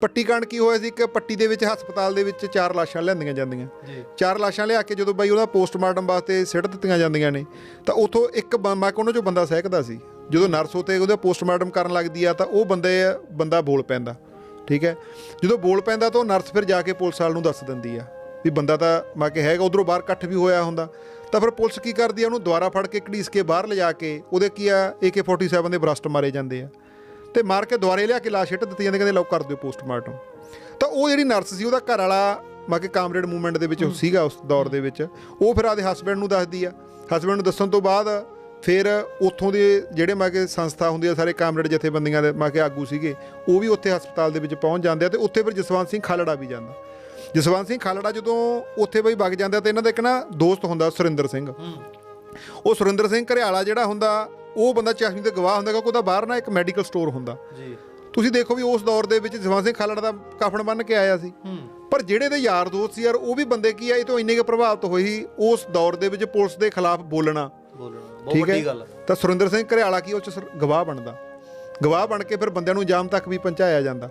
ਪੱਟੀ ਕਾਂਡ ਕੀ ਹੋਇਆ ਸੀ? ਕਿ ਪੱਟੀ ਦੇ ਵਿੱਚ ਹਸਪਤਾਲ ਦੇ ਵਿੱਚ ਚਾਰ ਲਾਸ਼ਾਂ ਲਿਆਂਦੀਆਂ ਜਾਂਦੀਆਂ। ਜੀ। ਚਾਰ ਲਾਸ਼ਾਂ ਲਿਆ ਕੇ ਜਦੋਂ ਬਾਈ ਉਹਦਾ ਪੋਸਟਮਾਰਟਮ ਵਾਸਤੇ ਸਿੱਟ ਦਿੱਤੀਆਂ ਜਾਂਦੀਆਂ ਨੇ ਤਾਂ ਉਥੋਂ ਇੱਕ ਮੈਂ ਕਿਹਾ ਉਹਨਾਂ ਚੋਂ ਬੰਦਾ ਸਹਿਕਦਾ ਸੀ। ਜਦੋਂ ਨਰਸ ਉਤੇ ਉਹਦਾ ਪੋਸਟਮਾਰਟਮ ਕਰਨ ਲੱਗਦੀ ਆ ਤਾਂ ਉਹ ਬੰਦੇ ਬੰਦਾ ਬੋਲ ਪੈਂਦਾ। ਠੀਕ ਹੈ? ਜਦੋਂ ਬੋਲ ਪੈਂਦਾ ਤਾਂ ਉਹ ਨਰਸ ਫਿਰ ਜਾ ਕੇ ਪੁਲਿਸ ਵਾਲ ਨੂੰ ਦੱਸ ਦਿੰਦੀ ਆ ਵੀ ਬੰਦਾ ਤਾਂ ਮੈਂ ਕਿ ਹੈਗਾ ਉਧਰੋਂ ਬਾਹਰ ਇਕੱਠ ਵੀ ਹੋਇਆ ਹੁੰਦਾ। ਤਾਂ ਫਿਰ ਪੁਲਿਸ ਕੀ ਕਰਦੀ ਆ ਉਹਨੂੰ ਦੁਬਾਰਾ ਫੜ ਕੇ ਘੜੀਸ ਕੇ ਬਾਹਰ ਲਿਜਾ ਕੇ ਉਹਦੇ ਕੀ ਆ AK47 ਦੇ ਬਰਸਟ ਮਾਰੇ ਜਾਂਦੇ ਆ। ਤੇ ਮਾਰ ਕੇ ਦੁਆਰੇ ਲਿਆ ਕੇ ਲਾਸ਼ ਹਿੱਟ ਦਿੱਤੀ ਜਾਂਦੀ ਕਹਿੰਦੇ ਲਓ ਕਰ ਦਿਓ ਪੋਸਟਮਾਰਟਮ। ਤਾਂ ਉਹ ਜਿਹੜੀ ਨਰਸ ਸੀ ਉਹਦਾ ਘਰ ਵਾਲਾ ਮਾ ਕਿ ਕਾਮਰੇਡ ਮੂਵਮੈਂਟ ਦੇ ਵਿੱਚ ਸੀਗਾ ਉਸ ਦੌਰ ਦੇ ਵਿੱਚ। ਉਹ ਫਿਰ ਆਦੇ ਹਸਬੰਡ ਨੂੰ ਦੱਸਦੀ ਆ। ਹਸਬੰਡ ਨੂੰ ਦੱਸਣ ਤੋਂ ਬਾਅਦ ਫਿਰ ਉੱਥੋਂ ਦੇ ਜਿਹੜੇ ਮਾ ਕਿ ਸੰਸਥਾ ਹੁੰਦੀ ਆ ਸਾਰੇ ਕਾਮਰੇਡ ਜਥੇਬੰਦੀਆਂ ਦੇ ਮਾ ਕਿ ਆਗੂ ਸੀਗੇ ਉਹ ਵੀ ਉੱਥੇ ਹਸਪਤਾਲ ਦੇ ਵਿੱਚ ਪਹੁੰਚ ਜਾਂਦੇ ਆ ਤੇ ਉੱਥੇ ਫਿਰ ਜਸਵੰਤ ਸਿੰਘ ਖਾਲੜਾ ਵੀ ਜਾਂਦਾ। ਜਸਵੰਤ ਸਿੰਘ ਖਾਲੜਾ ਜਦੋਂ ਉੱਥੇ ਬਈ ਵਗ ਜਾਂਦਾ ਤੇ ਇਹਨਾਂ ਦਾ ਇੱਕ ਨਾ ਦੋਸਤ ਹੁੰਦਾ ਸੁਰਿੰਦਰ ਸਿੰਘ। ਉਹ ਸੁਰਿੰਦਰ ਸਿੰਘ ਘਰਿਆਲਾ ਜਿਹੜਾ ਹੁੰਦਾ ਉਹ ਬੰਦਾ ਚਾਸ਼ਨੀ ਦੇ ਗਵਾਹ ਹੁੰਦਾ ਕਿਉਂਕਿ ਉਹਦਾ ਬਾਹਰ ਨਾ ਇੱਕ ਮੈਡੀਕਲ ਸਟੋਰ ਹੁੰਦਾ। ਜੀ। ਤੁਸੀਂ ਦੇਖੋ ਵੀ ਉਸ ਦੌਰ ਦੇ ਵਿੱਚ ਜਸਵੰਤ ਸਿੰਘ ਖਾਲੜਾ ਦਾ ਕਾਫਣ ਬੰਨ ਕੇ ਆਇਆ ਸੀ। ਪਰ ਜਿਹੜੇ ਦੇ ਯਾਰ ਦੋਸਤ ਸੀ ਯਾਰ ਉਹ ਵੀ ਬੰਦੇ ਕੀ ਆ ਇਹ ਤੋਂ ਇੰਨੇ ਕੁ ਪ੍ਰਭਾਵਿਤ ਹੋਏ ਸੀ ਉਸ ਦੌਰ ਦੇ ਵਿੱਚ ਪੁਲਿਸ ਦੇ ਖਿਲਾਫ ਬੋਲਣਾ। ਬੋਲਣਾ ਬਹੁਤ ਠੀਕ ਵੱਡੀ ਗੱਲ ਤਾਂ ਸੁਰਿੰਦਰ ਸਿੰਘ ਘਰਿਆਲਾ ਕੀ ਉਹ ਚ ਗਵਾਹ ਬਣਦਾ। ਗਵਾਹ ਬਣ ਕੇ ਫਿਰ ਬੰਦਿਆਂ ਨੂੰ ਜਾਮ ਤੱਕ ਵੀ ਪਹੁੰਚਾਇਆ ਜਾਂਦਾ।